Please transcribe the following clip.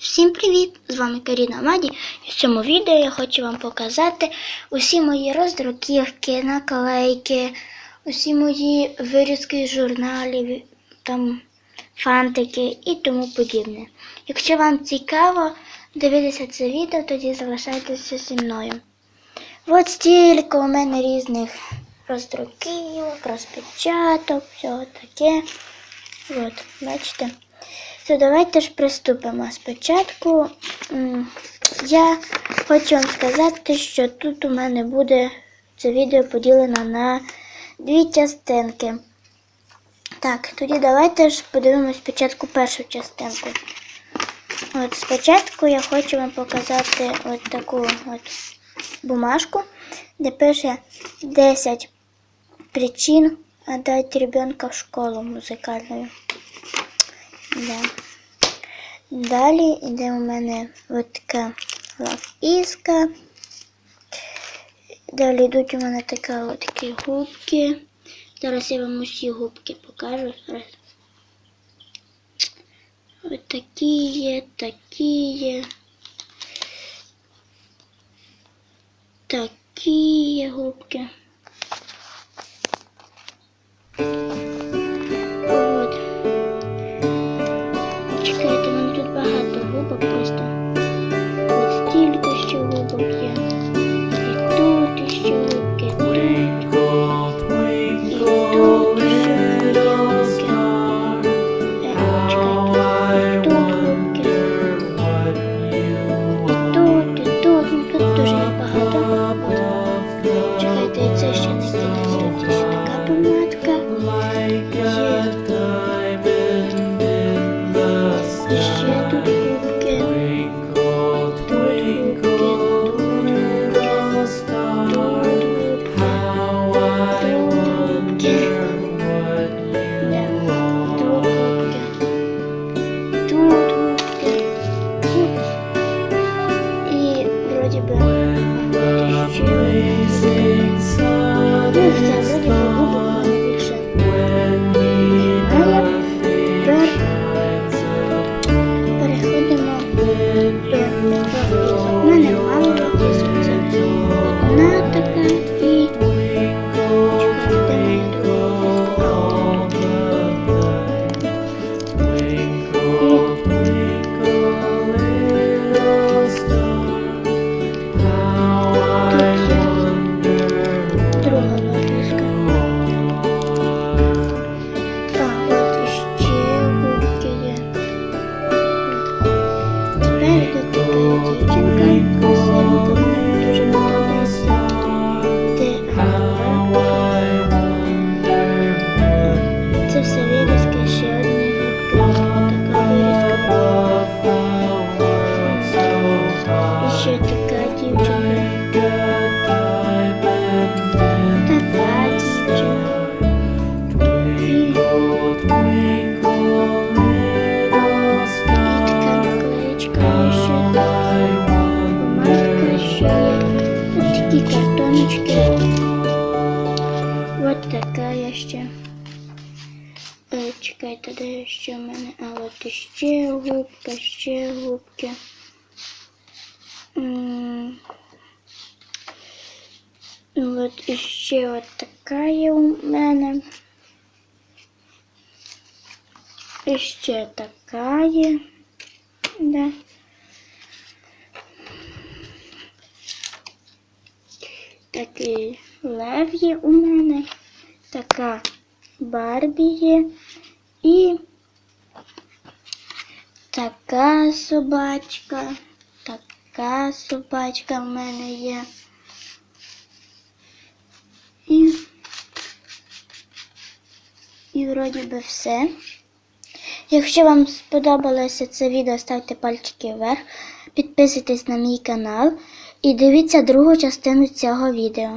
Всім привіт! З вами Каріна Маді. І в цьому відео я хочу вам показати усі мої роздруківки, наклейки, усі мої вирізки з журналів, там фантики і тому подібне. Якщо вам цікаво дивитися це відео, тоді залишайтеся зі мною. От стільки у мене різних роздруківок, розпечаток, всього таке. От, бачите? То давайте ж приступимо. Спочатку я хочу вам сказати, що тут у мене буде це відео поділено на дві частинки. Так, тоді давайте ж подивимось спочатку першу частинку. От спочатку я хочу вам показати от таку от бумажку, де пише 10 причин отдать ребенка в школу музикальну. Да. Далі йде у мене от така лавіска. Далі йдуть у мене така от такі губки. Зараз я вам усі губки покажу. От такі є, такі є. Такі є губки. І вроді Тепер йде Ось така я ще. Е, Чекайте, де ще в мене? А от іще губка, ще губки. От іще от така є у мене. І ще така є. Да. Такий лев є у мене. Така Барбі є. І така собачка. Така собачка в мене є. І, і вроді би все. Якщо вам сподобалося це відео, ставте пальчики вверх, підписуйтесь на мій канал і дивіться другу частину цього відео.